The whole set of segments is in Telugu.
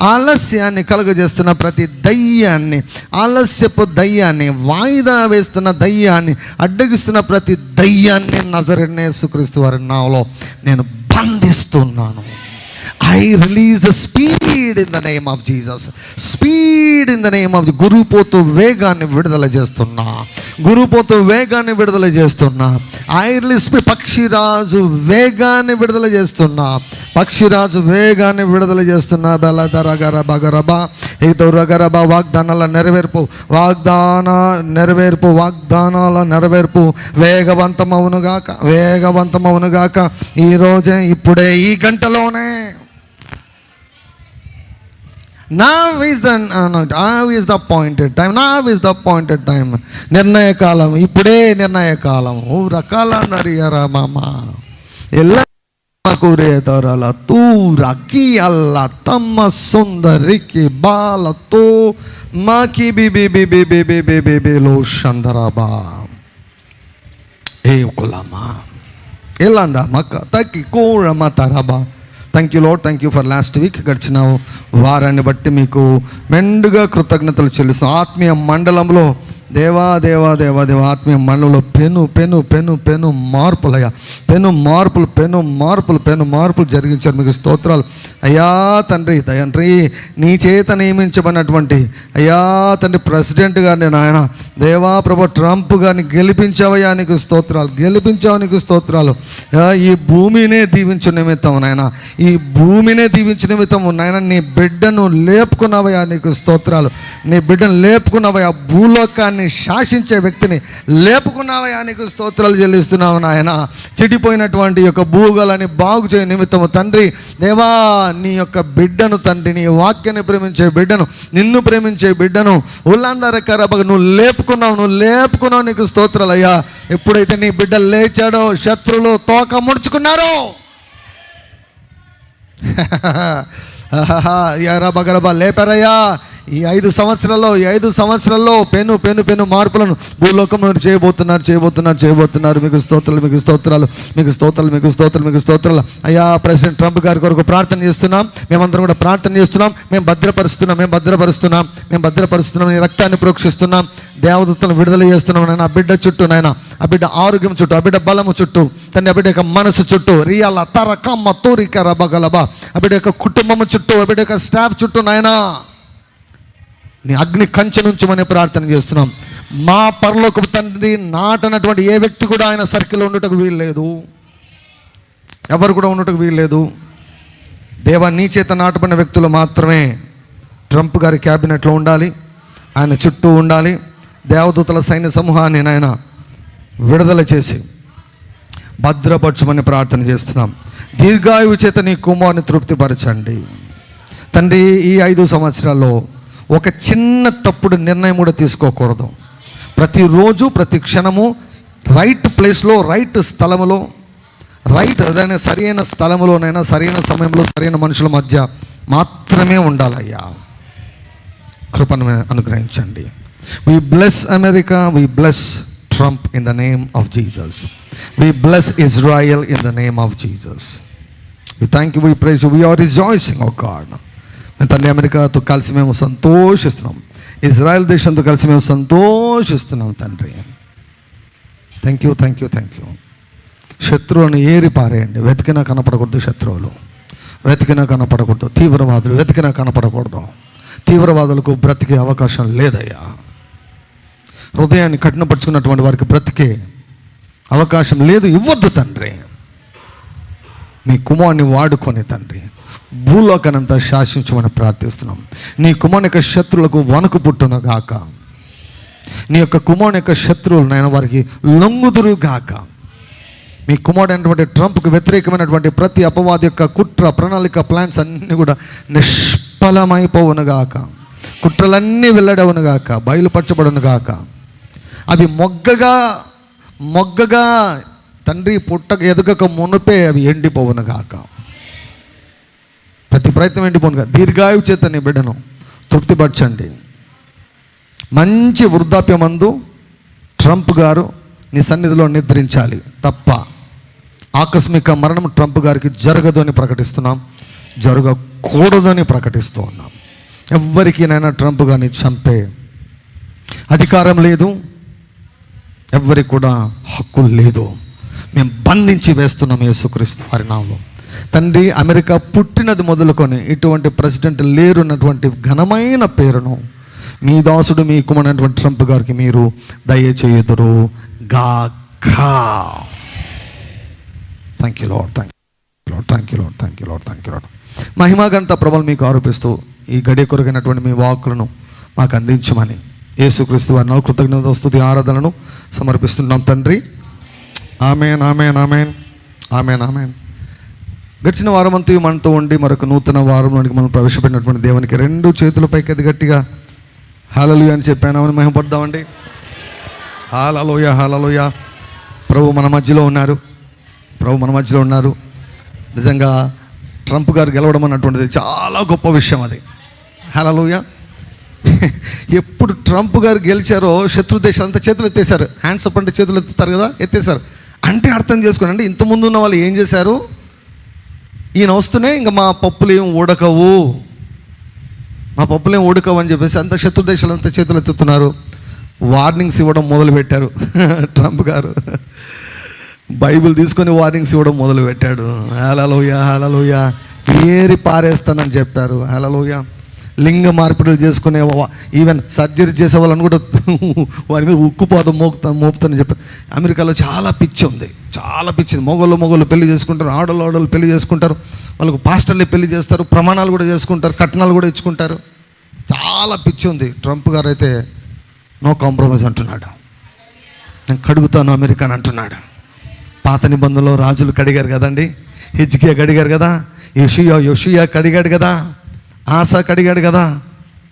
ఆలస్యాన్ని కలుగజేస్తున్న ప్రతి దయ్యాన్ని ఆలస్యపు దయ్యాన్ని వాయిదా వేస్తున్న దయ్యాన్ని అడ్డగిస్తున్న ప్రతి దయ్యాన్ని నజరనే సుక్రీస్తు వారి నావలో నేను బంధిస్తున్నాను. I release speed in the name of Jesus speed in the name of గురుపోతు వేగాన్ని విడుదల చేస్తున్నా. గురుపోతు వేగాన్ని విడుదల చేస్తున్నా. ఐ రిలీజ్ పక్షిరాజు వేగాన్ని విడుదల చేస్తున్నా. పక్షిరాజు వేగాన్ని విడుదల చేస్తున్నా. బెలదర గరబ గరబ ఏదో రగరబ వాగ్దానాల నెరవేర్పు. వాగ్దాన నెరవేర్పు. వాగ్దానాల నెరవేర్పు. వేగవంతమవునుగాక. వేగవంతమవునుగాక. ఈరోజే ఇప్పుడే ఈ గంటలోనే. Now is the now is the appointed time now is the appointed time నిర్ణయ కాలం ఇప్పుడే నిర్ణయ కాలం ఓ రకాల నరియరా మామ ఎలా తూరకి అల్ల తమ్మ సుందరికి బాలతో మాకి బిబి బిబి బిబి బిబి బిలో షందరాబా ఏ కులమా ఎలా మక్క తక్కి కోరమ తరబా thank you Lord thank you for last week గడిచిన వారాన్ని బట్టి మీకు మెండుగా కృతజ్ఞతలు చెల్లిస్తాం ఆత్మీయ మండలంలో దేవా దేవా దేవా దేవా ఆత్మీయ మనలో పెను పెను పెను పెను మార్పులయ్యా. పెను మార్పులు పెను మార్పులు పెను మార్పులు జరిగించారు మీకు స్తోత్రాలు. అయ్యా తండ్రి తండ్రి నీ చేత నియమించబడినటువంటి అయ్యా తండ్రి ప్రెసిడెంట్ గారిని నాయన దేవా ప్రభు ట్రంప్ గారిని గెలిపించావయ్యా నీకు స్తోత్రాలు గెలిపించావు నీకు స్తోత్రాలు. ఆ, ఈ భూమినే దీవించు నిమిత్తం నాయన ఈ భూమినే దీవించు నిమిత్తం నాయన నీ బిడ్డను లేపుకున్నావయ్యా నీకు స్తోత్రాలు. నీ బిడ్డను లేపుకున్నావయ్యా భూలోకాన్ని శాసించే వ్యక్తిని లేపుకున్నావయ్యా నీకు స్తోత్రాలు చెల్లిస్తున్నావు నాయన. చెడిపోయినటువంటి యొక్క భూగోళాన్ని బాగు చేయ నిమిత్తము తండ్రి దేవా నీ యొక్క బిడ్డను తండ్రి నీ వాక్యాన్ని ప్రేమించే బిడ్డను నిన్ను ప్రేమించే బిడ్డను ఉల్లందర కరబగ నువ్వు లేపుకున్నావు నువ్వు లేపుకున్నావు నీకు స్తోత్రాలు అయ్యా. ఎప్పుడైతే నీ బిడ్డ లేచాడో శత్రులు తోక ముడుచుకున్నారో. ఎరబగరబ లేపారయ్యా. ఈ ఐదు సంవత్సరాల్లో ఈ ఐదు సంవత్సరాల్లో పెను పెను పెను మార్పులను భూలోకంలో చేయబోతున్నారు చేయబోతున్నారు చేయబోతున్నారు. మీకు స్తోత్రాలు మీకు స్తోత్రాలు మీకు స్తోత్రాలు మీకు స్తోత్రాలు మీకు స్తోత్రాలు. అయ్యా ప్రెసిడెంట్ ట్రంప్ గారి కొరకు ప్రార్థన చేస్తున్నాం. మేమందరం కూడా ప్రార్థన చేస్తున్నాం. మేము భద్రపరుస్తున్నాం మేము భద్రపరుస్తున్నాం మేము భద్రపరుస్తున్నాం. నీ రక్తాన్ని ప్రోక్షిస్తున్నాం. దేవదత్తులను విడుదల చేస్తున్నాం. నాయన ఆ బిడ్డ చుట్టూ నాయన ఆ బిడ్డ ఆరోగ్యం చుట్టూ ఆ బిడ్డ బలము చుట్టూ తన ఆ బిడ్డ యొక్క మనసు చుట్టూ రియాల తర కమ్మ తూరిక రబగలబ ఆ బిడ్డ యొక్క కుటుంబం చుట్టూ ఆ బిడ్డ యొక్క స్టాఫ్ చుట్టూ నాయనా. నీ అగ్ని కంచె నుంచమని ప్రార్థన చేస్తున్నాం. మా పరలోక తండ్రి నాటనటువంటి ఏ వ్యక్తి కూడా ఆయన సర్కిల్ ఉండటకు వీలు లేదు ఎవరు కూడా ఉండటకు వీలు లేదు దేవా నీ చేత నాటబడిన వ్యక్తులు మాత్రమే ట్రంప్ గారి క్యాబినెట్లో ఉండాలి. ఆయన చుట్టూ ఉండాలి. దేవదూతల సైన్య సమూహాన్ని నాయన విడుదల చేసి భద్రపరచమని ప్రార్థన చేస్తున్నాం. దీర్ఘాయువు చేత నీ కుమార్ని తృప్తిపరచండి. తండ్రి ఈ ఐదు సంవత్సరాల్లో ఒక చిన్న తప్పుడు నిర్ణయం కూడా తీసుకోకూడదు. ప్రతిరోజు ప్రతి క్షణము రైట్ ప్లేస్లో రైట్ స్థలములో రైట్ అదైనా సరైన స్థలములోనైనా సరైన సమయంలో సరైన మనుషుల మధ్య మాత్రమే ఉండాలయ్యా. కృపను అనుగ్రహించండి. We bless America we bless Trump in the name of Jesus we bless Israel in the name of Jesus we thank you we praise we are rejoicing O God మేము అమెరికాతో కలిసి మేము సంతోషిస్తున్నాం. ఇజ్రాయెల్ దేశంతో కలిసి మేము సంతోషిస్తున్నాం తండ్రి. Thank you thank you thank you శత్రువులను ఏరి పారేయండి. వెతికినా కనపడకూడదు శత్రువులు. వెతికినా కనపడకూడదు. తీవ్రవాదులు వెతికినా కనపడకూడదు. తీవ్రవాదులకు బ్రతికే అవకాశం లేదయ్యా. హృదయాన్ని కఠినపరుచుకున్నటువంటి వారికి బ్రతికే అవకాశం లేదు. ఇవ్వద్దు తండ్రి. మీ కుమార్ని వాడుకొని తండ్రి. భూలోకనంతా శాసించమని ప్రార్థిస్తున్నాం. నీ కుమారుని యొక్క శత్రువులకు వణుకు పుట్టును గాక. నీ యొక్క కుమారుని యొక్క శత్రువులు వారికి లొంగుదురు గాక. మీ కుమారుడు అయినటువంటి ట్రంప్కు వ్యతిరేకమైనటువంటి ప్రతి అపవాది యొక్క కుట్ర ప్రణాళిక ప్లాన్స్ అన్నీ కూడా నిష్ఫలమైపోవును గాక. కుట్రలన్నీ వెళ్ళడవును గాక బయలుపరచబడును గాక. అవి మొగ్గగా మొగ్గగా తండ్రి పుట్టక ఎదగక మునుపే అవి ఎండిపోవును గాక. ప్రతి ప్రయత్నం ఎండిపోను గాక దీర్ఘాయు చేత నీ బిడ్డను తృప్తిపరచండి మంచి వృద్ధాప్యమందు ట్రంప్ గారు నీ సన్నిధిలో నిద్రించాలి తప్ప ఆకస్మిక మరణం ట్రంప్ గారికి జరగదు అని ప్రకటిస్తున్నాం జరగకూడదని ప్రకటిస్తూ ఉన్నాం. ఎవ్వరికీనైనా ట్రంప్ గారిని చంపే అధికారం లేదు ఎవ్వరికి కూడా హక్కు లేదు. మేము బంధించి వేస్తున్నాం యేసుక్రీస్తు పరిణామంలో తండ్రి అమెరికా పుట్టినది మొదలుకొని ఇటువంటి ప్రెసిడెంట్ లేరున్నటువంటి ఘనమైన పేరును మీ దాసుడు మీ కుమనటువంటి ట్రంప్ గారికి మీరు దయచేయుదురు గాకా. Thank you Lord thank you Lord thank you Lord thank you Lord thank you Lord మహిమాగంత ప్రభలు మీకు ఆరోపిస్తూ ఈ గడియ కొరకైనటువంటి మీ వాక్కులను మాకు అందించమని యేసుక్రీస్తు వారి కృతజ్ఞత స్తుతి ఆరాధనను సమర్పిస్తున్నాం తండ్రి. Amen amen amen amen amen గడిచిన వారమంతా మనతో ఉండి మరొక నూతన వారంలోనికి మనం ప్రవేశపెట్టినటువంటి దేవునికి రెండు చేతులపై పైకి అది గట్టిగా హాలలుయ అని చెప్పానమని మహిమపడదామండి. హాలలోయ హాలలోయ ప్రభు మన మధ్యలో ఉన్నారు. ప్రభు మన మధ్యలో ఉన్నారు. నిజంగా ట్రంప్ గారు గెలవడం అన్నటువంటిది చాలా గొప్ప విషయం అది. హాలలోయ ఎప్పుడు ట్రంప్ గారు గెలిచారో శత్రు దేశం అంతా చేతులు ఎత్తేశారు. హ్యాండ్స్ అప్ అంటే చేతులు ఎత్తుతారు కదా ఎత్తేశారు. అంటే అర్థం చేసుకోండి అంటే ఇంతకుముందు ఉన్న వాళ్ళు ఏం చేశారు? ఈయన వస్తూనే ఇంకా మా పప్పులు ఏం ఉడకవు మా పప్పులు ఏం ఉడకవు అని చెప్పేసి అంత శత్రు దేశాలంతా చేతులు ఎత్తుతున్నారు. వార్నింగ్స్ ఇవ్వడం మొదలుపెట్టారు. ట్రంప్ గారు. బైబిల్ తీసుకొని వార్నింగ్స్ ఇవ్వడం మొదలుపెట్టాడు. హలలోయ హలలోయ ఏరి పారేస్తానని చెప్పారు. హలలోయ లింగ మార్పిడులు చేసుకునే ఈవెన్ సర్జరీ చేసే వాళ్ళని కూడా వారి మీద ఉక్కుపోత మోపుతా మోపుతానని చెప్పారు అమెరికాలో చాలా పిచ్చి ఉంది. చాలా పిచ్చి ఉంది. మొగోళ్ళు మొగోళ్ళు పెళ్ళి చేసుకుంటారు ఆడోళ్ళు ఆడోళ్ళు పెళ్ళి చేసుకుంటారు వాళ్ళకు పాస్టర్లే పెళ్ళి చేస్తారు ప్రమాణాలు కూడా చేసుకుంటారు కట్నాలు కూడా ఇచ్చుకుంటారు. చాలా పిచ్చి ఉంది. ట్రంప్ గారు అయితే నో కాంప్రమైజ్ అంటున్నాడు. నేను కడుగుతాను అమెరికాని అంటున్నాడు. పాత నిబంధనలో రాజులు కడిగారు కదండి? హిజ్కియా కడిగారు కదా? యషియా యషియా కడిగాడు కదా? ఆశ కడిగాడు కదా.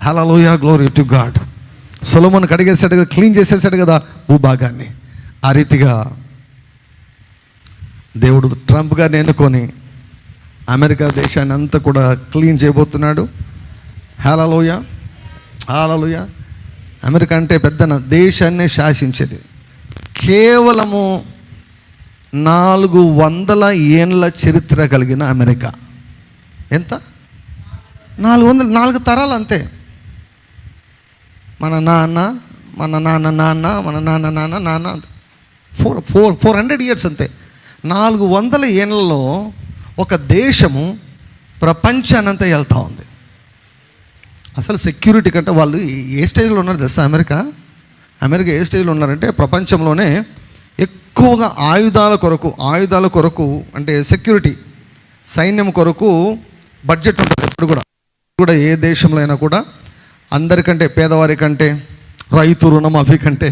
Hallelujah glory to God Solomon కడిగేసాడు కదా క్లీన్ చేసేసాడు కదా భూభాగాన్ని ఆ రీతిగా దేవుడు ట్రంప్ గారిని ఎన్నుకొని అమెరికా దేశాన్ని అంతా కూడా క్లీన్ చేయబోతున్నాడు. హేలలోయ హాలలోయ అమెరికా అంటే పెద్దన దేశాన్ని శాసించేది. కేవలము నాలుగు వందల ఏండ్ల చరిత్ర కలిగిన అమెరికా. ఎంత? నాలుగు వందల నాలుగు తరాలు అంతే. మన నాన్న మన నాన్న నాన్న మన నాన్న నాన్న నాన్న four four four hundred years అంతే. నాలుగు వందల ఏళ్ళలో ఒక దేశము ప్రపంచానంతా వెళ్తూ ఉంది. అసలు సెక్యూరిటీ కంటే వాళ్ళు ఏ- ఏ స్టేజ్లో ఉన్నారు తెలుసా అమెరికా? అమెరికా ఏ స్టేజ్లో ఉన్నారంటే ప్రపంచంలోనే ఎక్కువగా ఆయుధాల కొరకు ఆయుధాల కొరకు అంటే సెక్యూరిటీ సైన్యం కొరకు బడ్జెట్ ఉంటుంది ఎప్పుడు కూడా. కూడా ఏ దేశంలో అయినా కూడా అందరికంటే పేదవారి కంటే రైతు రుణమాఫీ కంటే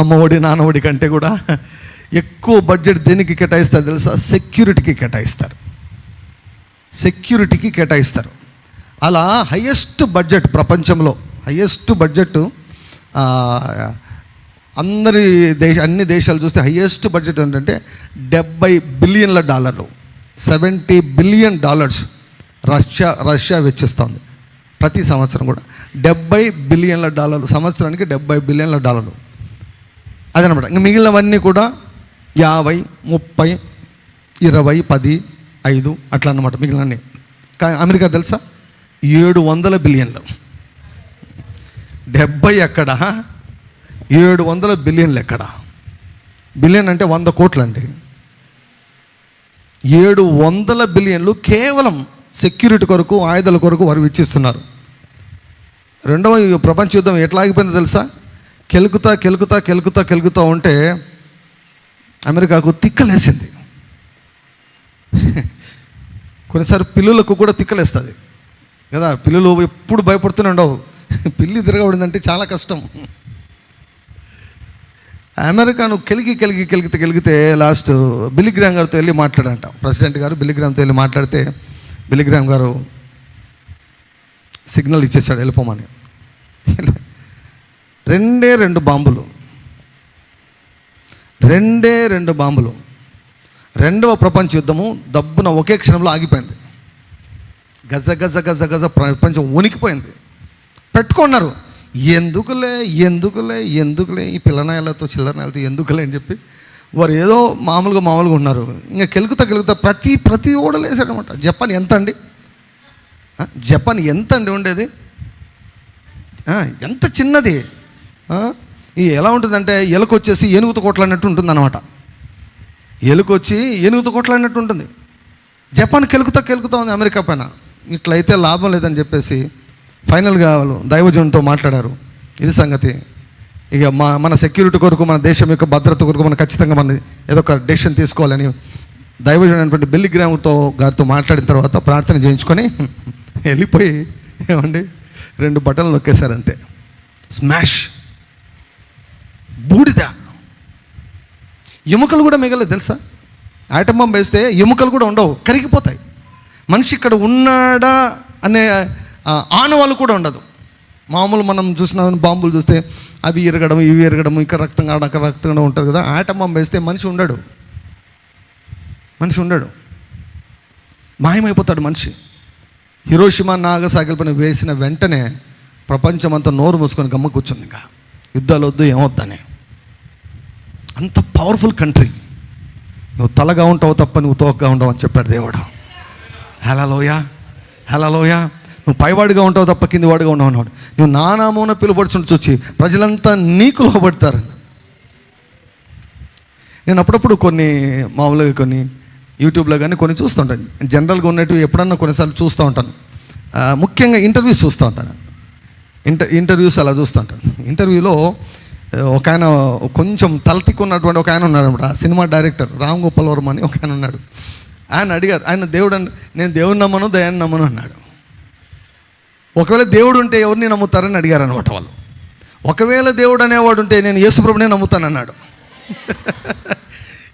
అమ్మఒడి నాన్నఒడి కంటే కూడా ఎక్కువ బడ్జెట్ దేనికి కేటాయిస్తారు తెలుసా? సెక్యూరిటీకి కేటాయిస్తారు. సెక్యూరిటీకి కేటాయిస్తారు. అలా హయ్యెస్ట్ బడ్జెట్ ప్రపంచంలో హయ్యెస్ట్ బడ్జెట్ అందరి దేశ అన్ని దేశాలు చూస్తే హయ్యెస్ట్ బడ్జెట్ ఏంటంటే డెబ్బై బిలియన్ల డాలర్లు. Seventy billion dollars. Russia Russia వెచ్చిస్తుంది. ప్రతి సంవత్సరం కూడా. డెబ్బై బిలియన్ల డాలర్లు సంవత్సరానికి డెబ్బై బిలియన్ల డాలర్లు. అదనమాట. ఇంకా మిగిలినవన్నీ కూడా యాభై ముప్పై ఇరవై పది ఐదు అట్లా అన్నమాట మిగిలినన్నీ కానీ అమెరికా తెలుసా? ఏడు వందల బిలియన్లు. డెబ్బై ఎక్కడ? ఏడు వందల బిలియన్లు ఎక్కడ? బిలియన్ అంటే వంద కోట్లండి. ఏడు వందల బిలియన్లు కేవలం సెక్యూరిటీ కొరకు ఆయుధాల కొరకు వారు ఇచ్చిస్తున్నారు రెండవ ప్రపంచ యుద్ధం ఎట్లా ఆగిపోయిందో తెలుసా? కెలుకుతా కెలుకుతా కెలుకుతా కెలుకుతా ఉంటే అమెరికాకు తిక్కలేసింది. కొన్నిసారి పిల్లులకు కూడా తిక్కలేస్తుంది. కదా పిల్లలు ఎప్పుడు భయపడుతూనే ఉండవు. పిల్లి తిరగబడిందంటే చాలా కష్టం. అమెరికాను కలిగి కలిగి కెలిగితే కలిగితే లాస్ట్ బిలిగ్రామ్ గారితో వెళ్ళి మాట్లాడంట. ప్రెసిడెంట్ గారు బిలిగ్రామ్తో వెళ్ళి మాట్లాడితే బిలిగ్రామ్ గారు సిగ్నల్ ఇచ్చేసాడు వెళ్ళిపోమని. రెండే రెండు బాంబులు. రెండే రెండు బాంబులు. రెండవ ప్రపంచ యుద్ధము దబ్బున ఒకే క్షణంలో ఆగిపోయింది. గజ గజ గజ గజ ప్రపంచం ఉనికిపోయింది పెట్టుకున్నారు. ఎందుకులే ఎందుకులే ఎందుకులే ఈ పిల్లనాయలతో చిల్లనాయలతో ఎందుకులే అని చెప్పి వారు ఏదో మామూలుగా మామూలుగా ఉన్నారు. ఇంకా కెలుకుతా కెలుకుతా ప్రతి ప్రతి ఓడలేసాడనమాట జపాన్ ఎంత అండి? జపాన్ ఎంత అండి ఉండేది? ఎంత చిన్నది? ఈ ఎలా ఉంటుందంటే ఎలుక వచ్చేసి ఏనుగుతో కొట్లాడినట్టు ఉంటుంది అనమాట ఎలుక వచ్చి ఏనుగుతో కొట్లాడినట్టు ఉంటుంది. జపాన్ కెలుకుతా కెలుకుతా ఉంది అమెరికా పైన. ఇట్లయితే లాభం లేదని చెప్పేసి ఫైనల్గా వాళ్ళు దైవజనునితో మాట్లాడారు. ఇది సంగతి. ఇక మా మన సెక్యూరిటీ కొరకు మన దేశం యొక్క భద్రత కొరకు మనం ఖచ్చితంగా మన ఏదో ఒక డెసిషన్ తీసుకోవాలని దైవజనుడు అయినటువంటి బెల్లి గ్రామ్తో గారితో మాట్లాడిన తర్వాత ప్రార్థన చేయించుకొని వెళ్ళిపోయి ఏమండి? రెండు బటన్లు నొక్కేశారు అంతే. స్మాష్ బూడిద. ఎముకలు కూడా మిగలేదు తెలుసా? ఆటం బాంబు వేస్తే ఎముకలు కూడా ఉండవు కరిగిపోతాయి. మనిషి ఇక్కడ ఉన్నాడా అనే ఆనవాళ్ళు కూడా ఉండదు. మామూలు మనం చూసిన బాంబులు చూస్తే అవి ఎరగడం ఇవి ఎరగడం ఇక్కడ రక్తం అక్కడ రక్తం ఉంటుంది కదా ఆటం బాంబు వేస్తే మనిషి ఉండడు. మనిషి ఉండడు. మాయమైపోతాడు మనిషి. హిరోషిమా నాగసాగిల పైన వేసిన వెంటనే ప్రపంచమంతా నోరు మూసుకొని గమ్మ కూర్చుంది ఇంకా. యుద్ధాలు వద్దు ఏమొద్దని. అంత పవర్ఫుల్ కంట్రీ నువ్వు తలగా ఉంటావు తప్ప నువ్వు తోకగా ఉండవు అని చెప్పాడు దేవుడు. హలలోయా హలలోయా నువ్వు పైవాడిగా ఉంటావు తప్ప కింది వాడిగా ఉండవు అన్నాడు. నువ్వు నానామూన పిలువడుచుంటూ చూచి ప్రజలంతా నీకు లోబడతారు. నేను అప్పుడప్పుడు కొన్ని మామూలుగా కొన్ని యూట్యూబ్లో కానీ కొన్ని చూస్తుంటాను జనరల్గా ఉన్నట్టు ఎప్పుడన్నా కొన్నిసార్లు చూస్తూ ఉంటాను. ముఖ్యంగా ఇంటర్వ్యూస్ చూస్తూ ఉంటాను. ఇంటర్ ఇంటర్వ్యూస్ అలా చూస్తూ ఉంటాను. ఇంటర్వ్యూలో ఒక ఆయన కొంచెం తలతిక్కున్నటువంటి ఒక ఆయన ఉన్నాడు అనమాట సినిమా డైరెక్టర్ రామ్ గోపాల్ వర్మ అని ఒక ఆయన ఉన్నాడు. ఆయన అడిగారు ఆయన దేవుడు నేను దేవుడిని నమ్మను దయాన్ని నమ్మను అన్నాడు. ఒకవేళ దేవుడు ఉంటే ఎవరిని నమ్ముతారని అడిగారు అనమాట వాళ్ళు. ఒకవేళ దేవుడు అనేవాడు ఉంటే నేను యేసుప్రభునే నమ్ముతాను అన్నాడు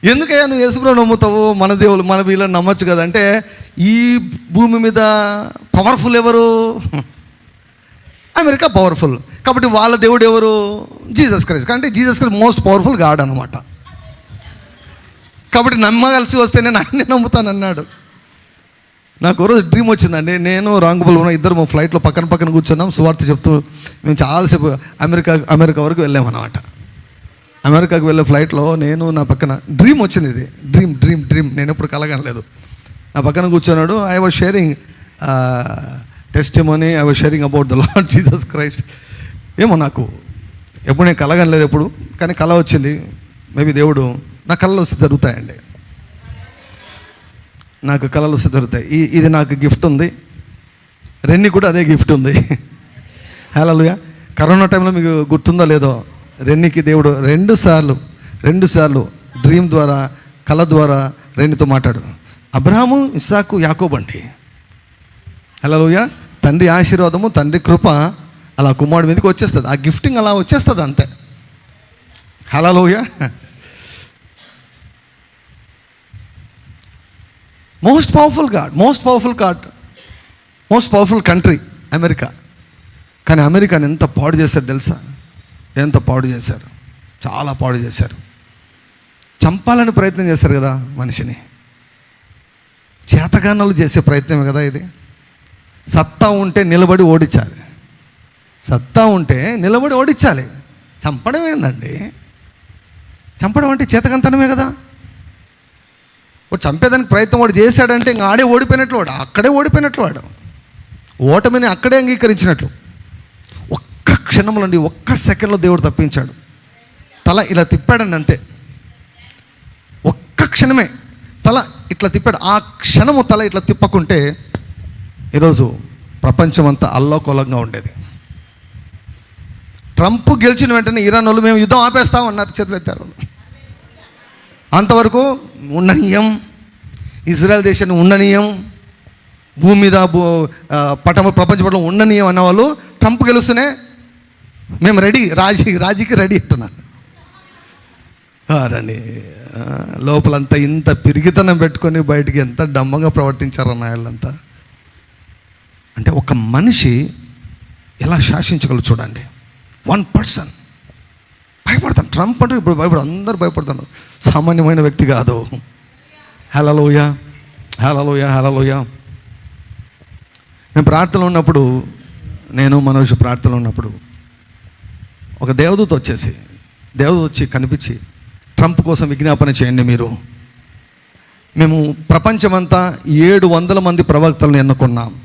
ఎందుకయ్యా నువ్వు యేసుప్రభు నమ్ముతావు? మన దేవుడు మన వీళ్ళని నమ్మచ్చు కదా. అంటే ఈ భూమి మీద పవర్ఫుల్ ఎవరు? అమెరికా పవర్ఫుల్ కాబట్టి వాళ్ళ దేవుడు ఎవరు? జీసస్ క్రైస్ట్ అంటే Jesus Christ most powerful God అనమాట కాబట్టి నమ్మగలిసి వస్తే నేను ఆయన్ని నమ్ముతాను అన్నాడు నాకు ఒక రోజు డ్రీమ్ వచ్చిందండి. నేను రాంగుబల్ ఉన్న ఇద్దరు మా ఫ్లైట్లో పక్కన పక్కన కూర్చున్నాం. సువార్త చెప్తూ మేము చాలాసేపు అమెరికా అమెరికా వరకు వెళ్ళామన్నమాట అమెరికాకు వెళ్ళే ఫ్లైట్లో నేను నా పక్కన డ్రీమ్ వచ్చింది ఇది. డ్రీమ్ డ్రీమ్ డ్రీమ్ నేను ఎప్పుడు కలగనలేదు. నా పక్కన కూర్చున్నాడు. I was sharing testimony I was sharing about the Lord Jesus Christ ఏమో నాకు ఎప్పుడు నేను కలగనలేదు ఎప్పుడు కానీ కళ వచ్చింది. మేబీ దేవుడు నా కళలు వస్తే జరుగుతాయండి. నాకు కళలు వస్తే ఈ ఇది నాకు గిఫ్ట్ ఉంది. రెన్ని కూడా అదే గిఫ్ట్ ఉంది. హలోయ కరోనా టైంలో మీకు గుర్తుందో లేదో రెన్నికి దేవుడు రెండు సార్లు రెండు సార్లు డ్రీమ్ ద్వారా కళ ద్వారా రెన్నితో మాట్లాడు. అబ్రహాము ఇస్సాకు యాకోబండి హలోయ తండ్రి ఆశీర్వాదము తండ్రి కృప అలా కుమారుడి మీదకి వచ్చేస్తుంది. ఆ గిఫ్టింగ్ అలా వచ్చేస్తుంది అంతే. Hallelujah most powerful God most powerful God most powerful country America కానీ అమెరికాని ఎంత పాడు చేశారు తెలుసా? ఎంత పాడు చేశారు? చాలా పాడు చేశారు. చంపాలని ప్రయత్నం చేశారు కదా మనిషిని. చేతగానాలు చేసే ప్రయత్నమే కదా ఇది. సత్తా ఉంటే నిలబడి ఓడించాలి. సత్తా ఉంటే నిలబడి ఓడించాలి. చంపడం ఏందండి చంపడం అంటే చేతకంతనమే కదా. వాడు చంపేదానికి ప్రయత్నం వాడు చేశాడంటే ఇంకా ఆడే ఓడిపోయినట్లు వాడు అక్కడే ఓడిపోయినట్లు వాడు. ఓటమిని అక్కడే అంగీకరించినట్లు. ఒక్క క్షణంలో అండి ఒక్క సెకండ్లో దేవుడు తప్పించాడు. తల ఇలా తిప్పాడండి అంతే. ఒక్క క్షణమే తల ఇట్లా తిప్పాడు. ఆ క్షణము తల ఇట్లా తిప్పకుంటే ఈరోజు ప్రపంచం అంతా అల్లోకోలంగా ఉండేది. ట్రంప్ గెలిచిన వెంటనే ఇరాన్ వాళ్ళు మేము యుద్ధం ఆపేస్తాం అన్నారు చేతులు ఎత్తారు అంతవరకు ఉండనీయం. ఇజ్రాయల్ దేశాన్ని ఉండనీయం. భూమి మీద భూ ప్రపంచ పటం ఉండనీయం అన్నవాళ్ళు ట్రంప్ గెలుస్తూనే మేము రెడీ రాజీ రాజీకి రెడీ అంటున్నాను ఆ, రండి. లోపలంతా ఇంత పిరిగితనం పెట్టుకొని బయటికి ఎంత డమ్మంగా ప్రవర్తించారన్న వాళ్ళంతా. అంటే ఒక మనిషి ఎలా శాసించగలరు చూడండి. One person. భయపడతాను. ట్రంప్ అంటే ఇప్పుడు భయపడ అందరూ భయపడతాను సామాన్యమైన వ్యక్తి కాదు. హలలోయ హలలోయ హలలోయ మేము ప్రార్థనలో ఉన్నప్పుడు నేను మనోజ్ ప్రార్థనలో ఉన్నప్పుడు ఒక దేవదూత వచ్చేసి దేవదూత వచ్చి కనిపించి ట్రంప్ కోసం విజ్ఞాపన చేయండి మీరు. మేము ప్రపంచమంతా ఏడు వందల మంది ప్రవక్తలను ఎన్నుకున్నాం.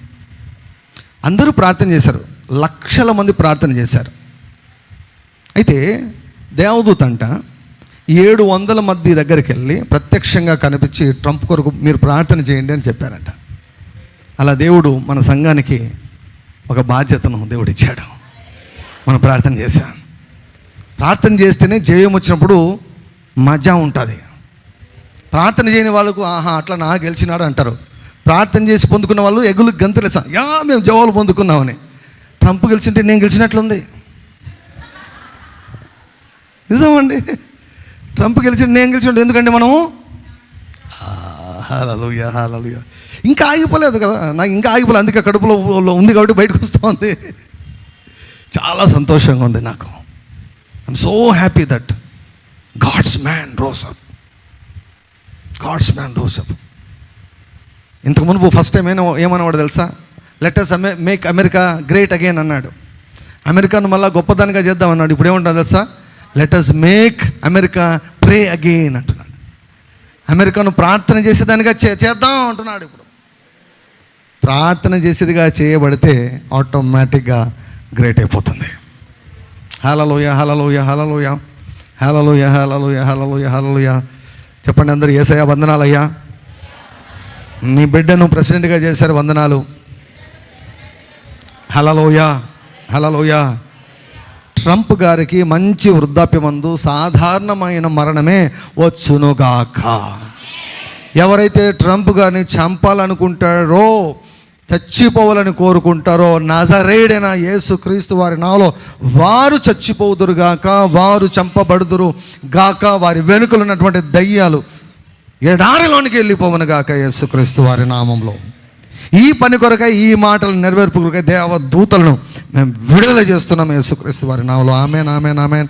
అందరూ ప్రార్థన చేశారు. లక్షల మంది ప్రార్థన చేశారు. అయితే దేవదూత అంట ఏడు వందల మంది దగ్గరికి వెళ్ళి ప్రత్యక్షంగా కనిపించి ట్రంప్ కొరకు మీరు ప్రార్థన చేయండి అని చెప్పారంట. అలా దేవుడు మన సంఘానికి ఒక బాధ్యతను దేవుడు ఇచ్చాడు మనం ప్రార్థన చేశాం. ప్రార్థన చేస్తేనే జయం వచ్చినప్పుడు మజా ఉంటుంది. ప్రార్థన చేయని వాళ్ళకు ఆహా అట్లా నా గెలిచినాడు అంటారు. ప్రార్థన చేసి పొందుకున్న వాళ్ళు ఎగులు గంతులేసాం యా మేము జవాలు పొందుకున్నామని. ట్రంప్ గెలిచింటే నేను గెలిచినట్లుంది. నిజమండి. ట్రంప్ గెలిచిండు నేను గెలిచిండు ఎందుకంటే మనము? హాలలుయ హాలలుయ ఇంకా ఆగిపోలేదు కదా. నాకు ఇంకా ఆగిపోలేదు. అందుకే కడుపులో ఉంది కాబట్టి బయటకు వస్తుంది. చాలా సంతోషంగా ఉంది నాకు. I'm so happy that God's man rose up God's man rose up ఇంతకు మునుపు ఫస్ట్ టైం ఏమో ఏమన్నవాడు తెలుసా? లెటర్స్ అమె మేక్ అమెరికా గ్రేట్ అగైన్ అన్నాడు. అమెరికాను మళ్ళీ గొప్పదానిగా చేద్దాం అన్నాడు. ఇప్పుడు ఏమంటాడు తెలుసా? Let us make America pray again అంటున్నాడు. అమెరికాను ప్రార్థన చేసేదానిగా చే చేద్దాం అంటున్నాడు ఇప్పుడు. ప్రార్థన చేసేదిగా చేయబడితే ఆటోమేటిక్గా గ్రేట్ అయిపోతుంది. హలలోయ హలలోయ హలలోయ హలలోయ హలలోయ హలలోయ హలలోయ చెప్పండి అందరూ ఏసయ్యా వందనాలయ్యా. మీ బిడ్డను ప్రెసిడెంట్గా చేశారు వందనాలు. హలలోయ హలలోయ ట్రంప్ గారికి మంచి వృద్ధాప్యమందు సాధారణమైన మరణమే వచ్చునుగాక. ఎవరైతే ట్రంప్ గారిని చంపాలనుకుంటారో చచ్చిపోవాలని కోరుకుంటారో నజరేడైన యేసుక్రీస్తు వారి నాలో వారు చచ్చిపోదురుగాక వారు చంపబడుదురు గాక వారి వెనుకలు ఉన్నటువంటి దయ్యాలు ఎడారిలోనికి వెళ్ళిపోవను గాక యేసుక్రీస్తు వారి నామంలో. ఈ పని కొరకై ఈ మాటలు నెరవేర్పు కొరకై దేవ దూతలను మేము విడుదల చేస్తున్నాం యేసుక్రీస్తు వారి నావలో amen amen amen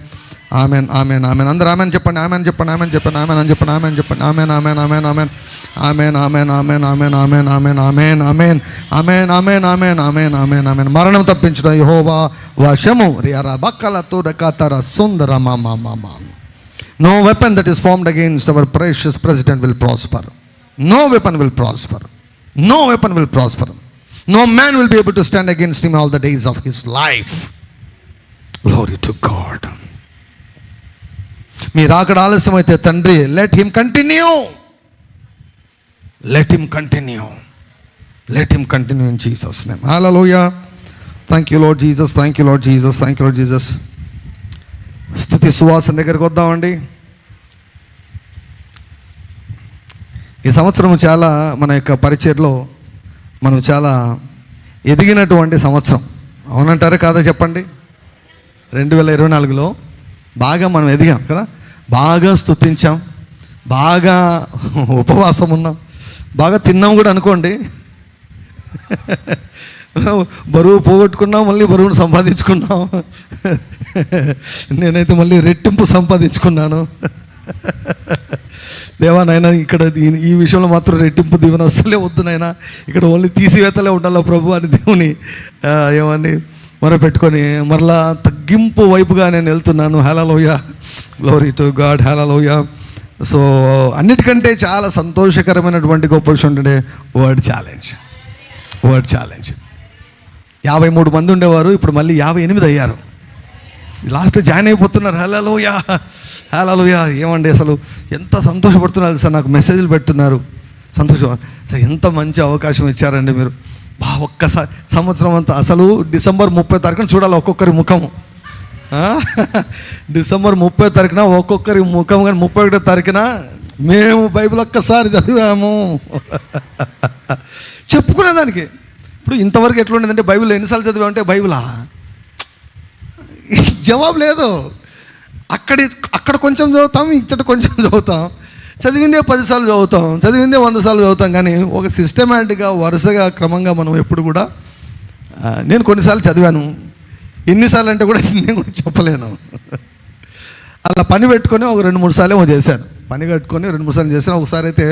amen amen amen అందరూ ఆమెన్ చెప్పండి ఆమెన్ చెప్పండి ఆమెన్ చెప్పండి ఆమెన్ అని చెప్పండి ఆమెన్ చెప్పండి amen amen amen amen amen amen amen amen amen amen amen amen amen amen amen amen amen amen మరణం తప్పించడం యహోవా వశము రియరా బక్కల తూరకాతర సుందర మా మా మా మా no weapon that is formed against our precious president will prosper no weapon will prosper no weapon will prosper no man will be able to stand against him all the days of his life glory to God మీరు అక్కడ ఆలస్యమైతే తండ్రి let him continue let him continue let him continue in Jesus name hallelujah thank you Lord Jesus thank you Lord Jesus thank you Lord Jesus స్థుతి సువాసన దగ్గరికి వద్దామండి. ఈ సంవత్సరం చాలా మన యొక్క పరిచయలో మనం చాలా ఎదిగినటువంటి సంవత్సరం. అవునంటారా కాదా చెప్పండి? రెండు వేల ఇరవై నాలుగులో బాగా మనం ఎదిగాం కదా? బాగా స్తుతించాం. బాగా ఉపవాసం ఉన్నాం. బాగా తిన్నాం కూడా అనుకోండి. బరువు పోగొట్టుకున్నాం మళ్ళీ బరువును సంపాదించుకున్నాం. నేనైతే మళ్ళీ రెట్టింపు సంపాదించుకున్నాను. దేవా నాయన ఇక్కడ ఈ- ఈ విషయంలో మాత్రం రెట్టింపు దీవెన అస్సలే వద్దు నాయన. ఇక్కడ ఓన్లీ తీసివేతలే ఉండాలి ప్రభు అని దేవుని ఏమని ఏమని మొరపెట్టుకొని మరలా తగ్గింపు వైపుగా నేను వెళ్తున్నాను. Hallelujah glory to God hallelujah so అన్నిటికంటే చాలా సంతోషకరమైనటువంటి గొప్ప విషయం ఏంటంటే వర్డ్ ఛాలెంజ్ వర్డ్ ఛాలెంజ్ యాభై మూడు మంది ఉండేవారు ఇప్పుడు మళ్ళీ యాభై ఎనిమిది అయ్యారు. లాస్ట్ జాయిన్ అయిపోతున్నారు. హలోయా హలోయా ఏమండి అసలు ఎంత సంతోషపడుతున్నారు సార్ నాకు మెసేజ్లు పెడుతున్నారు. సంతోషం. సార్ ఎంత మంచి అవకాశం ఇచ్చారండి మీరు. బా ఒక్కసారి సంవత్సరం అంతా అసలు డిసెంబర్ ముప్పై తారీఖున చూడాలి ఒక్కొక్కరి ముఖము డిసెంబర్ ముప్పై తారీఖున ఒక్కొక్కరి ముఖం కానీ ముప్పై ఒకటో తారీఖున మేము బైబిల్ ఒక్కసారి చదివాము. చెప్పుకునే దానికి. ఇప్పుడు ఇంతవరకు ఎట్లుండేదంటే బైబిల్ ఎన్నిసార్లు చదివామంటే బైబిలా? జవాబు లేదు. అక్కడి అక్కడ కొంచెం చదువుతాం ఇచ్చట కొంచెం చదువుతాం. చదివిందే పదిసార్లు చదువుతాం చదివిందే వంద సార్లు చదువుతాం. కానీ ఒక సిస్టమేటిక్గా వరుసగా క్రమంగా మనం ఎప్పుడు కూడా నేను కొన్నిసార్లు చదివాను. ఎన్నిసార్లు అంటే కూడా నేను కూడా చెప్పలేను. అలా పని పెట్టుకొని ఒక రెండు మూడు సార్లు ఏమో చేశాను. పని కట్టుకొని రెండు మూడు సార్లు చేశాను ఒకసారి అయితే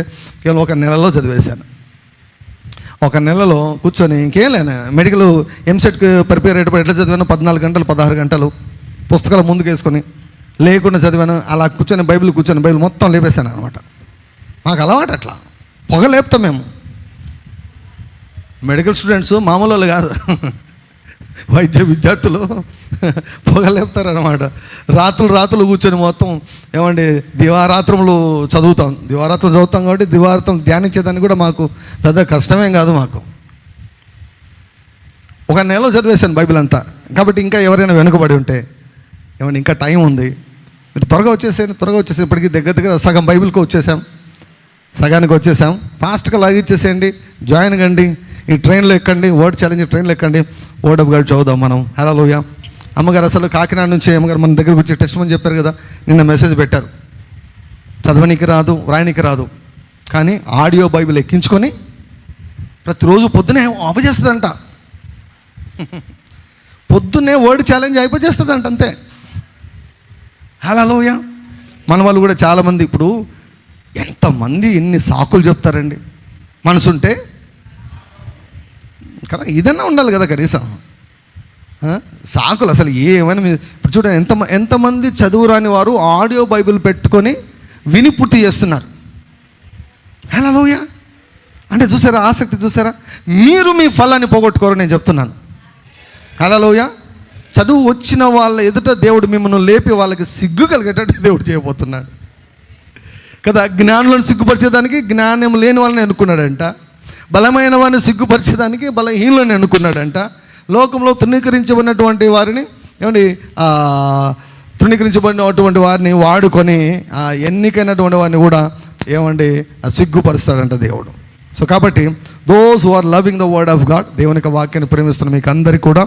కేవలం ఒక నెలలో చదివేశాను. ఒక నెలలో కూర్చొని ఇంకేం లేను మెడికల్ ఎంసెట్కి ప్రిపేర్ అయ్యేటప్పుడు ఎట్లా చదివాను పద్నాలుగు గంటలు పదహారు గంటలు పుస్తకాలు ముందుకు వేసుకొని లేకుండా చదివాను అలా కూర్చొని బైబిల్ కూర్చొని బైబిల్ మొత్తం లేపేశాను అనమాట. మాకు అలవాటు అట్లా. పొగ లేపుతాం మేము. మెడికల్ స్టూడెంట్స్ మామూలు వాళ్ళు కాదు. వైద్య విద్యార్థులు పొగలేపుతారనమాట రాత్రులు రాత్రులు కూర్చొని మొత్తం ఏమండి దివారాత్రములు చదువుతాం. దివారాత్రం చదువుతాం కాబట్టి దివారాత్రం ధ్యానించేదాన్ని కూడా మాకు పెద్ద కష్టమేం కాదు మాకు. ఒక నెలలో చదివేశాను బైబిల్ అంతా. కాబట్టి ఇంకా ఎవరైనా వెనుకబడి ఉంటే ఏమండి ఇంకా టైం ఉంది. మీరు త్వరగా వచ్చేసేయండి త్వరగా వచ్చేసి ఇప్పటికి దగ్గర దగ్గర సగం బైబిల్కి వచ్చేసాం. సగానికి వచ్చేసాం. ఫాస్ట్గా లాగిచ్చేసేయండి జాయిన్ కండి. ఈ ట్రైన్లో ఎక్కండి. వర్డ్ ఛాలెంజ్ ట్రైన్లో ఎక్కండి. వర్డ్ ఆఫ్ చదువుదాం మనం. హలో లోయ అమ్మగారు అసలు కాకినాడ నుంచి అమ్మగారు మన దగ్గరకు వచ్చి టెస్ట్ అని చెప్పారు కదా నిన్న మెసేజ్ పెట్టారు. చదవనికి రాదు వ్రాయనికి రాదు. కానీ ఆడియో బైబిల్ ఎక్కించుకొని ప్రతిరోజు పొద్దునే అవజేస్తుందంట పొద్దున్నే వర్డ్ ఛాలెంజ్ అయిపోచేస్తుందంట అంతే. హలోయ మన వాళ్ళు కూడా చాలామంది ఇప్పుడు ఎంతమంది ఎన్ని సాకులు చెప్తారండి. మనసుంటే కదా ఇదన్నా ఉండాలి కదా కనీసం. సాకులు అసలు ఏమైనా ఇప్పుడు చూడండి ఎంత ఎంతమంది చదువు రాని వారు ఆడియో బైబిల్ పెట్టుకొని విని పూర్తి చేస్తున్నారు. హలోయ అంటే చూసారా ఆసక్తి చూసారా? మీరు మీ ఫలాన్ని పోగొట్టుకోరు నేను చెప్తున్నాను. హలోయ చదువు వచ్చిన వాళ్ళ ఎదుట దేవుడు మిమ్మల్ని లేపి వాళ్ళకి సిగ్గు కలిగేటట్టు దేవుడు చేయబోతున్నాడు. కదా జ్ఞానులను సిగ్గుపరిచేదానికి జ్ఞానం లేని వాళ్ళని అనుకున్నాడంట బలమైన వారిని సిగ్గుపరిచేదానికి బలహీనులను అనుకున్నాడంట లోకంలో తృణీకరించబడినటువంటి వారిని ఏమండి తృణీకరించబడినటువంటి వారిని వాడుకొని ఆ ఎన్నికైనటువంటి వారిని కూడా ఏమండి సిగ్గుపరుస్తాడంట దేవుడు. సో కాబట్టి those who are loving the word of God దేవుని యొక్క వాక్యాన్ని ప్రేమిస్తున్న మీకు అందరికీ కూడా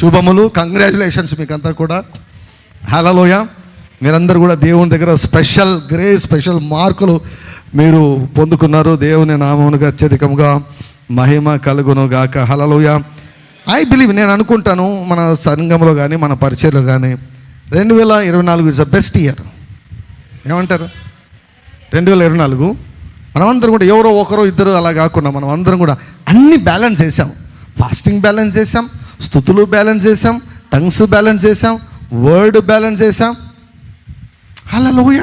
శుభములు కంగ్రాచులేషన్స్ మీకు అంతా కూడా. హలోయ మీరందరూ కూడా దేవుని దగ్గర స్పెషల్ గ్రే స్పెషల్ మార్కులు మీరు పొందుకున్నారు. దేవుని నామమునుగా అత్యధికంగా మహిమ కలుగును గాక హలలోయ ఐ బిలీవ్ నేను అనుకుంటాను మన సంఘంలో కానీ మన పరిచయలో కానీ రెండు వేల ఇరవై నాలుగు ఇస్ ద బెస్ట్ ఇయర్ ఏమంటారు? రెండు వేల ఇరవై నాలుగు. మనమందరం కూడా ఎవరో ఒకరో ఇద్దరు అలా కాకుండా మనం అందరం కూడా అన్ని బ్యాలెన్స్ చేసాం ఫాస్టింగ్ బ్యాలెన్స్ చేసాం స్థుతులు బ్యాలెన్స్ చేసాం టంగ్స్ బ్యాలెన్స్ చేసాం వర్డ్ బ్యాలెన్స్ చేసాం అలా లోయ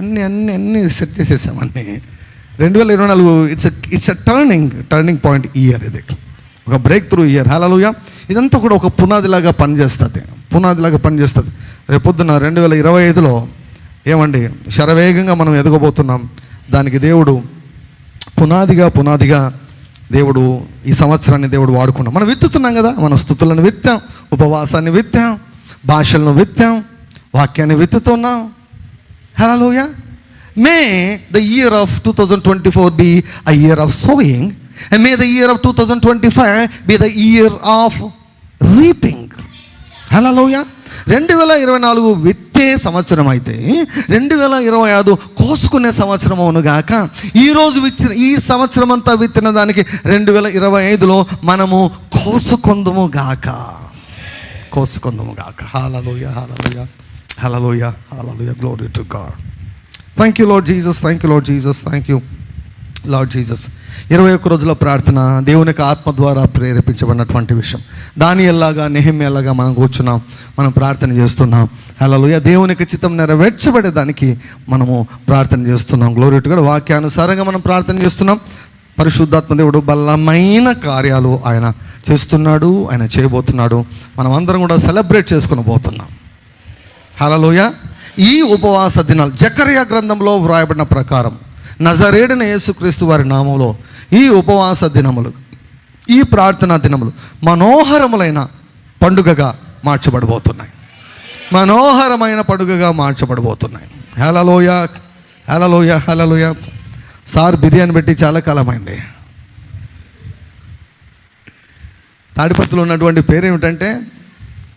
అన్ని అన్ని అన్ని సెట్ చేసేసాం అన్ని. రెండు వేల ఇరవై నాలుగు it's it's a turning turning point year ఇది. ఒక బ్రేక్ త్రూ ఇయర్ హలోయ ఇదంతా కూడా ఒక పునాదిలాగా పనిచేస్తుంది. పునాదిలాగా పనిచేస్తుంది. రేపొద్దున రెండు వేల ఇరవై ఐదులో ఏమండి? శరవేగంగా మనం ఎదగబోతున్నాం. దానికి దేవుడు పునాదిగా పునాదిగా దేవుడు ఈ సంవత్సరాన్ని దేవుడు వాడుకున్నాం. మనం విత్తుతున్నాం కదా మన స్థుతులను విత్తాం ఉపవాసాన్ని విత్తాం భాషలను విత్తాం వాక్యాన్ని విత్తుతున్నాం. Hallelujah may the year of two thousand twenty four be a year of sowing and may the year of two thousand twenty five be the year of reaping hallelujah రెండు వేల ఇరవై నాలుగు విత్ విత్తే సంవత్సరం అయితే రెండు వేల ఇరవై ఐదు కోసుకునే సంవత్సరం అవునుగాక ఈరోజు విచ్చిన ఈ సంవత్సరం అంతా విత్తిన దానికి రెండు వేల ఇరవై ఐదులో మనము కోసుకుందము గాక. కోసుకుందము గాక. Hallelujah hallelujah hallelujah hallelujah. Glory to God thank you Lord Jesus thank you Lord Jesus thank you Lord Jesus ఇరవై ఒక్క రోజుల ప్రార్థన దేవునికి ఆత్మ ద్వారా ప్రేరేపించబడినటువంటి విషయం. దాని ఎలాగా నెహిమ్యలాగా మనం కూర్చున్నాం మనం ప్రార్థన చేస్తున్నాం. హలోయ దేవుని చిత్తం నెరవేర్చబడేదానికి మనము ప్రార్థన చేస్తున్నాం. గ్లోరిట్ కూడా వాక్యానుసారంగా మనం ప్రార్థన చేస్తున్నాం. పరిశుద్ధాత్మ దేవుడు బలమైన కార్యాలు ఆయన చేస్తున్నాడు ఆయన చేయబోతున్నాడు. మనం అందరం కూడా సెలబ్రేట్ చేసుకుని పోతున్నాం. హలలోయ ఈ ఉపవాస దినాలు జకర్య గ్రంథంలో వ్రాయబడిన ప్రకారం నజరేడిన యేసుక్రీస్తు వారి నామంలో ఈ ఉపవాస దినములు ఈ ప్రార్థనా దినములు మనోహరములైన పండుగగా మార్చబడబోతున్నాయి. మనోహరమైన పండుగగా మార్చబడబోతున్నాయి. హలలోయ హలలోయ హలలోయ సార్ బిర్యానీ పెట్టి చాలా కాలమైంది. తాడిపత్రిలో ఉన్నటువంటి పేరు ఏమిటంటే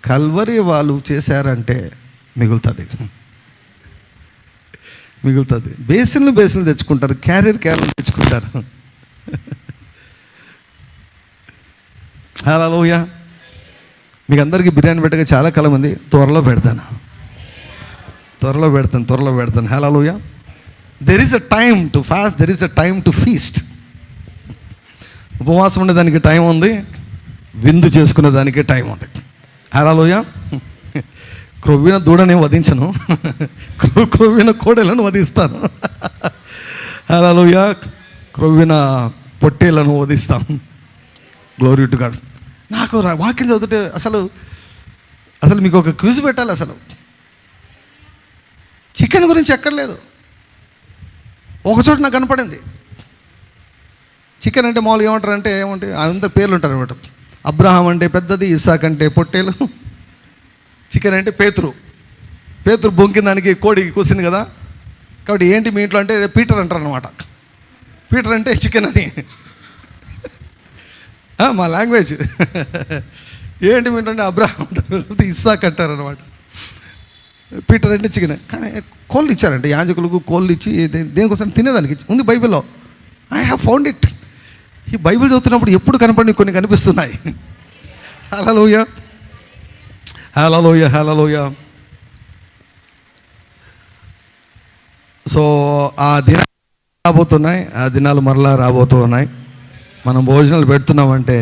కల్వరి వాళ్ళు చేశారంటే మిగులుతుంది. మిగులుతుంది. బేసిన్లు బేసిన్లు తెచ్చుకుంటారు క్యారియర్ క్యారియర్ తెచ్చుకుంటారు. హలోయ మీకు అందరికీ బిర్యానీ పెట్టగా చాలా కాలం ఉంది త్వరలో పెడతాను. త్వరలో పెడతాను త్వరలో పెడతాను. Hallelujah there is a time to fast there is a time to feast ఉపవాసం ఉండేదానికి టైం ఉంది విందు చేసుకునే దానికి టైం ఉంది. హలోయ క్రొవ్విన దూడని వధించను. క్రొవ్విన కోడెలను వధిస్తాను. హలోయ క్రొవ్విన పొట్టేలను వధిస్తాం. గ్లోరీ టు గాడ్ నాకు రా- వాక్యం చదువుతుంటే అసలు అసలు మీకు ఒక క్విజ్ పెట్టాలి అసలు. చికెన్ గురించి ఎక్కడ లేదు. ఒక చోట నాకు కనపడింది. చికెన్ అంటే మామూలుగా ఏమంటారు అంటే ఏమంటే అందరు పేర్లు ఉంటారు అనమాట అబ్రహాం అంటే పెద్దది ఇసాక్ అంటే పొట్టేలు. చికెన్ అంటే పేతురు. పేతురు బొంకిన దానికి కోడి కూసింది కదా. కాబట్టి ఏంటి మీ ఇంట్లో అంటే పీటర్ అంటారు అనమాట పీటర్ అంటే చికెన్ అని. మా లాంగ్వేజ్. ఏంటి మీ ఇంట్లో అంటే అబ్రాహం అంటారు ఇస్సాక్ అంటారు అనమాట పీటర్ అంటే చికెన్. కానీ కోళ్ళు ఇచ్చారంటే యాజకులకు కోళ్ళు ఇచ్చి దే- దేనికోసం తినేదానికి ఉంది బైబిల్లో. ఐ హ్యావ్ ఫౌండ్ ఇట్ ఈ బైబిల్ చదువుతున్నప్పుడు ఎప్పుడు కనపడి కొన్ని కనిపిస్తున్నాయి. హలోయ హలోయ హలోయ సో ఆ దిన రాబోతున్నాయి ఆ దినాలు మరలా రాబోతూ ఉన్నాయి మనం భోజనాలు పెడుతున్నామంటే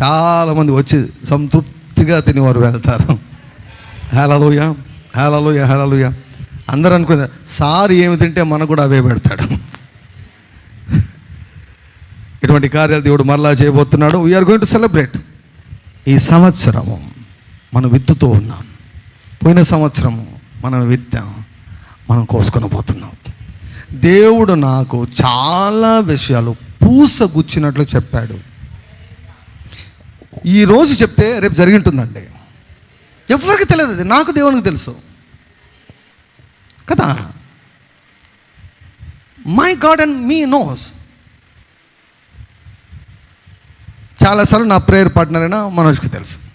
చాలామంది వచ్చి సంతృప్తిగా తినేవారు వెళ్తారు. హేలలోయ హేలలోయ హేలలోయ అందరూ అనుకునే సార్ ఏమి తింటే మనకు కూడా అవే పెడతాడు. ఇటువంటి కార్యాలు దేవుడు మరలా చేయబోతున్నాడు. వీఆర్ గోయింగ్ టు సెలబ్రేట్ ఈ సంవత్సరము. మనం విత్తుతూ ఉన్నాం. పోయిన సంవత్సరము మనం విత్తాం మనం కోసుకొని పోతున్నాం. దేవుడు నాకు చాలా విషయాలు పూసగుచ్చినట్లు చెప్పాడు. ఈ రోజు చెప్తే రేపు జరిగింటుందండి. ఎవరికి తెలియదు అది? నాకు దేవునికి తెలుసు. కదా? My God and me knows చాలాసార్లు నా ప్రేయర్ పార్ట్నర్ అయినా మనోజ్కి తెలుసు.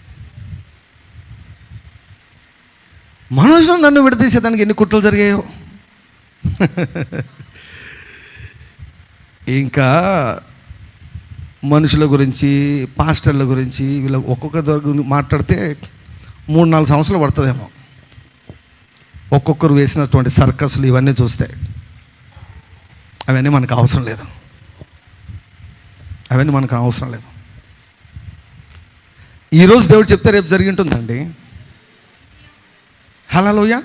మనోజ్లో నన్ను విడదీసేదానికి ఎన్ని కుట్రలు జరిగాయో. ఇంకా మనుషుల గురించి పాస్టర్ల గురించి వీళ్ళ ఒక్కొక్క దగ్గర మాట్లాడితే మూడు నాలుగు సంవత్సరాలు పడుతుందేమో. ఒక్కొక్కరు వేసినటువంటి సర్కస్లు ఇవన్నీ చూస్తే అవన్నీ మనకు అవసరం లేదు. అవన్నీ మనకు అవసరం లేదు. ఈరోజు దేవుడు చెప్తే రేపు జరిగి ఉంటుందండి. హలలోయ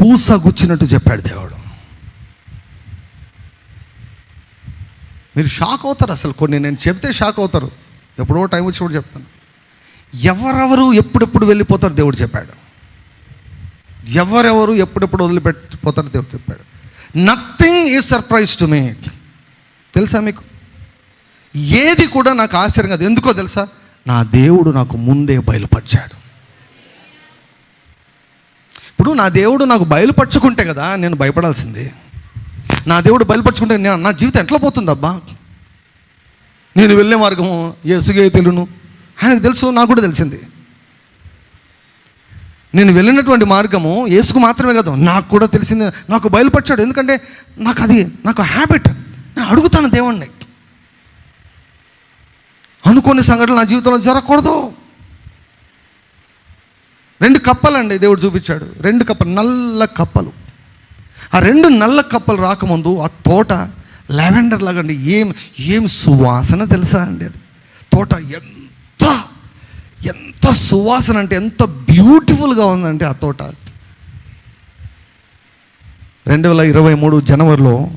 పూస గుచ్చినట్టు చెప్పాడు దేవుడు. మీరు షాక్ అవుతారు అసలు కొన్ని నేను చెప్తే షాక్ అవుతారు. ఎప్పుడో టైం వచ్చినప్పుడు చెప్తాను. ఎవరెవరు ఎప్పుడెప్పుడు వెళ్ళిపోతారు దేవుడు చెప్పాడు. ఎవరెవరు ఎప్పుడెప్పుడు వదిలిపెట్టిపోతారు దేవుడు చెప్పాడు. Nothing is surprise to me తెలుసా మీకు? ఏది కూడా నాకు ఆశ్చర్యం కాదు. ఎందుకో తెలుసా? నా దేవుడు నాకు ముందే బయలుపరిచాడు. ఇప్పుడు నా దేవుడు నాకు బయలుపరచుకుంటే కదా నేను భయపడాల్సింది. నా దేవుడు బయలుపరచుకుంటే నా- నా జీవితం ఎట్లా పోతుంది అబ్బా? నేను వెళ్ళే మార్గము ఏసుగే తెలును. ఆయనకు తెలుసు నాకు కూడా తెలిసింది. నేను వెళ్ళినటువంటి మార్గము ఏసుకు మాత్రమే కదా నాకు కూడా తెలిసింది. నాకు బయలుపరిచాడు. ఎందుకంటే నాకు అది నాకు హ్యాబిట్ నేను అడుగుతాను దేవుణ్ణి. అనుకోని సంఘటనలు నా జీవితంలో జరగకూడదు. రెండు కప్పలండి దేవుడు చూపించాడు. రెండు కప్పలు నల్ల కప్పలు. ఆ రెండు నల్ల కప్పలు రాకముందు ఆ తోట లావెండర్ లాగా అండి ఏం ఏం సువాసన తెలుసా అండి అది? తోట ఎంత ఎంత సువాసన అంటే ఎంత బ్యూటిఫుల్గా ఉందంటే ఆ తోట. రెండు వేల ఇరవై మూడు జనవరిలో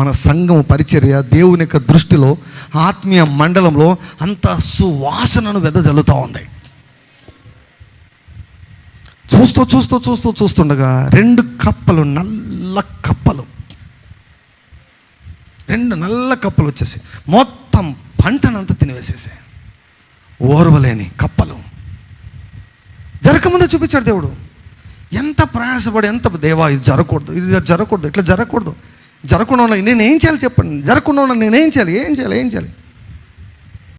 మన సంఘం పరిచర్య దేవుని యొక్క దృష్టిలో ఆత్మీయ మండలంలో అంత సువాసనను వెదజల్లుతూ ఉంది. చూస్తూ చూస్తూ చూస్తూ చూస్తుండగా రెండు కప్పలు నల్ల కప్పలు. రెండు నల్ల కప్పలు వచ్చేసి మొత్తం పంటనంతా తినివేసేసాయి ఓర్వలేని కప్పలు. జరగకముందే చూపించాడు దేవుడు. ఎంత ప్రయాసపడి ఎంత దేవా ఇది జరగకూడదు ఇది జరగకూడదు ఇట్లా జరగకూడదు. జరగకుండా నేను ఏం చేయాలి చెప్పండి. జరగకుండా ఉన్నా నేను ఏం చేయాలి? ఏం చేయాలి? ఏం చేయాలి?